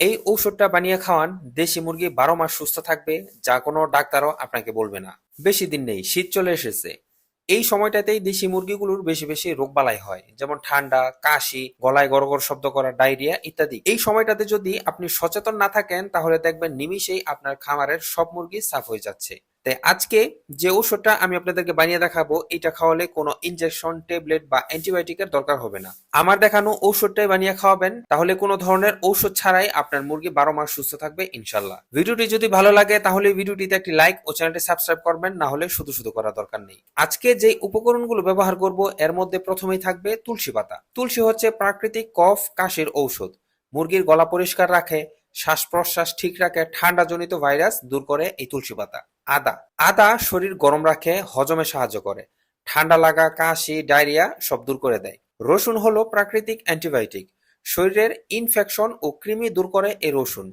এই ঔষধটা বানিয়ে খাওয়ান, দেশি মুরগি বারো মাস সুস্থ থাকবে, যা কোনো ডাক্তারও আপনাকে বলবে না। বেশি দিন নেই, শীত চলে এসেছে। এই সময়টাতেই দেশি মুরগিগুলোর বেশি বেশি রোগবালাই হয়, যেমন ঠান্ডা, কাশি, গলায় গড়গড় শব্দ করা, ডায়রিয়া ইত্যাদি। এই সময়টাতে যদি আপনি সচেতন না থাকেন, তাহলে দেখবেন নিমিষেই আপনার খামারের সব মুরগি সাফ হয়ে যাচ্ছে। তাই আজকে যে ঔষধটা আমি আপনাদেরকে বানিয়ে দেখাবো, এটা খাওয়ালে কোনো ইনজেকশন ট্যাবলেট বা অ্যান্টিবায়োটিকের দরকার হবে না। আমার দেখানো ঔষধটাই বানিয়ে খাওয়াবেন, তাহলে কোনো ধরনের ঔষধ ছাড়াই আপনার মুরগি বারো মাস সুস্থ থাকবে ইনশাল্লাহ ভিডিওটি যদি ভালো লাগে, তাহলে ভিডিওটিতে একটি লাইক ও চ্যানেলটি সাবস্ক্রাইব করবেন, না হলে শুধু শুধু করার দরকার নেই। আজকে যে উপকরণগুলো ব্যবহার করব, এর মধ্যে প্রথমেই থাকবে তুলসী পাতা। তুলসী হচ্ছে প্রাকৃতিক কফ কাশির ঔষধ। মুরগির গলা পরিষ্কার রাখে শ্বাস প্রশ্বাস ঠিক রাখে ঠান্ডা জনিত ভাইরাস দূর করে এই তুলসী পাতা। আদা। আদা শরীর গরম রাখে, হজমে সাহায্য করে। ঠান্ডা লাগা, কাশি, ডায়রিয়া সব দূর করে দেয়। রসুন হলো প্রাকৃতিক অ্যান্টিবায়োটিক। শরীরের ইনফেকশন ও কৃমি দূর করে এই রসুন।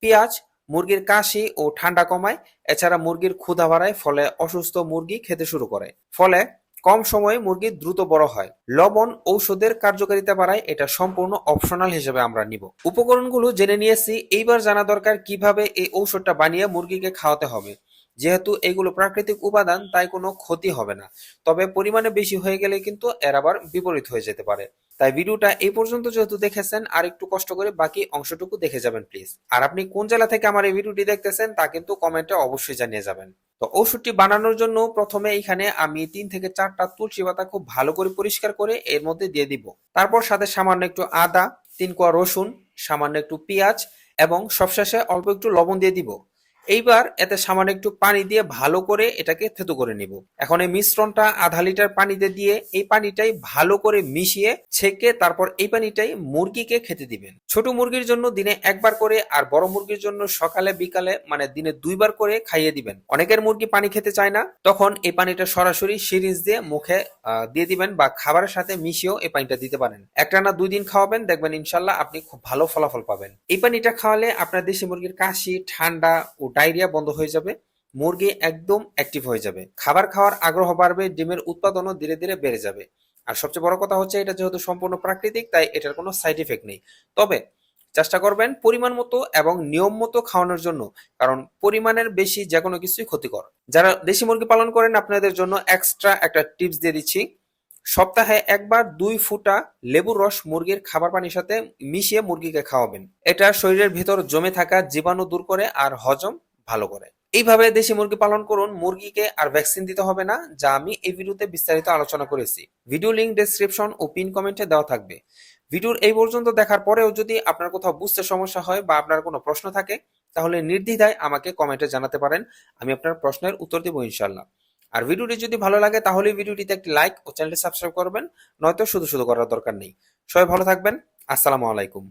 পেঁয়াজ, মুরগির কাশি ও ঠান্ডা কমায়, এছাড়া মুরগির ক্ষুধা বাড়ায়, ফলে অসুস্থ মুরগি খেতে শুরু করে। ফলে কম সময়ে মুরগি দ্রুত বড় হয়। লবণ ঔষধের কার্যকারিতা বাড়ায়, এটা সম্পূর্ণ অপশনাল হিসেবে আমরা নিব। উপকরণগুলো জেনে নিয়েছি, এইবার জানা দরকার কীভাবে এই ঔষধটা বানিয়ে মুরগিকে খাওয়াতে হবে। যেহেতু এগুলো প্রাকৃতিক উপাদান, তাই কোনো ক্ষতি হবে না। তবে পরিমাণে বেশি হয়ে গেলে কিন্তু এর আবার বিপরীত হয়ে যেতে পারে। তাই ভিডিওটা এই পর্যন্ত যেহেতু দেখেছেন, আর একটু কষ্ট করে বাকি অংশটুকু দেখে যাবেন, প্লিজ। আর আপনি কোন জেলা থেকে আমার এই ভিডিওটি দেখতেছেন, তা কিন্তু কমেন্টে অবশ্যই জানিয়ে যাবেন। তো ওষুধটি বানানোর জন্য প্রথমে এখানে আমি তিন থেকে চারটা তুলসী পাতা খুব ভালো করে পরিষ্কার করে এর মধ্যে দিয়ে দিব। তারপর সাথে সামান্য একটু আদা, তিন কোয়া রসুন, সামান্য একটু পেঁয়াজ, এবং সবশেষে অল্প একটু লবণ দিয়ে দিব। এইবার এতে সামান্য একটু পানি দিয়ে ভালো করে এটাকে থেতু করে নিব। এখন এই মিশ্রণটা আধা লিটার পানিতে দিয়ে এই পানিটাই ভালো করে মিশিয়ে ছেঁকে তারপর এই পানিটাই মুরগিকে খেতে দিবেন। ছোট মুরগির জন্য দিনে একবার করে আর বড় মুরগির জন্য সকালে, বিকালে মানে দিনে দুইবার করে খাইয়ে দিবেন। অনেকের মুরগি পানি খেতে চায় না, তখন এই পানিটা সরাসরি সিরিঞ্জ দিয়ে মুখে দিয়ে দিবেন বা খাবারের সাথে মিশিয়েও এই পানিটা দিতে পারেন। একটা না দুই দিন খাওয়াবেন, দেখবেন ইনশাল্লাহ আপনি খুব ভালো ফলাফল পাবেন। এই পানিটা খাওয়ালে আপনার দেশি মুরগির কাশি, ঠান্ডা ও ডায়রিয়া বন্ধ হয়ে যাবে, মুরগি একদম অ্যাক্টিভ হয়ে যাবে। খাবার খাওয়ার আগ্রহ বাড়বে, ডিমের উৎপাদনও ধীরে ধীরে বেড়ে যাবে। আর সবচেয়ে বড় কথা হচ্ছে, এটা যেহেতু সম্পূর্ণ প্রাকৃতিক, তাই এটার কোনো সাইড এফেক্ট নেই। তবে চেষ্টা করবেন পরিমাণ মতো এবং নিয়ম মতো খাওয়ানোর জন্য, কারণ পরিমাণের বেশি যে কোনো কিছুই ক্ষতিকর। যারা দেশি মুরগি পালন করেন, আপনাদের জন্য এক্সট্রা একটা টিপস দিয়ে দিচ্ছি। সপ্তাহে একবার দুই ফুটা লেবুর রস মুরগির খাবার পানির সাথে মিশিয়ে মুরগিকে খাওয়াবেন। এটা শরীরের ভেতর জমে থাকা জীবাণু দূর করে আর হজম ভালো করে। এইভাবে দেশি মুরগি পালন করুন, মুরগিকে আর ভ্যাকসিন দিতে হবে না, যা আমি এই ভিডিওতে বিস্তারিত আলোচনা করেছি। ভিডিও লিংক ডেসক্রিপশন ও পিন কমেন্টে দেওয়া থাকবে। ভিডিওর এই পর্যন্ত দেখার পরেও যদি আপনার কোথাও বুঝতে সমস্যা হয় বা আপনার কোনো প্রশ্ন থাকে, তাহলে নির্দ্বিধায় আমাকে কমেন্টে জানাতে পারেন, আমি আপনার প্রশ্নের উত্তর দেবো ইনশাল্লাহ। আর ভিডিওটি যদি ভালো লাগে, তাহলে ভিডিওটিতে একটি লাইক ও চ্যানেলটি সাবস্ক্রাইব করবেন, নয়তো শুধু শুধু করার দরকার নেই। সবাই ভালো থাকবেন, আসসালামু আলাইকুম।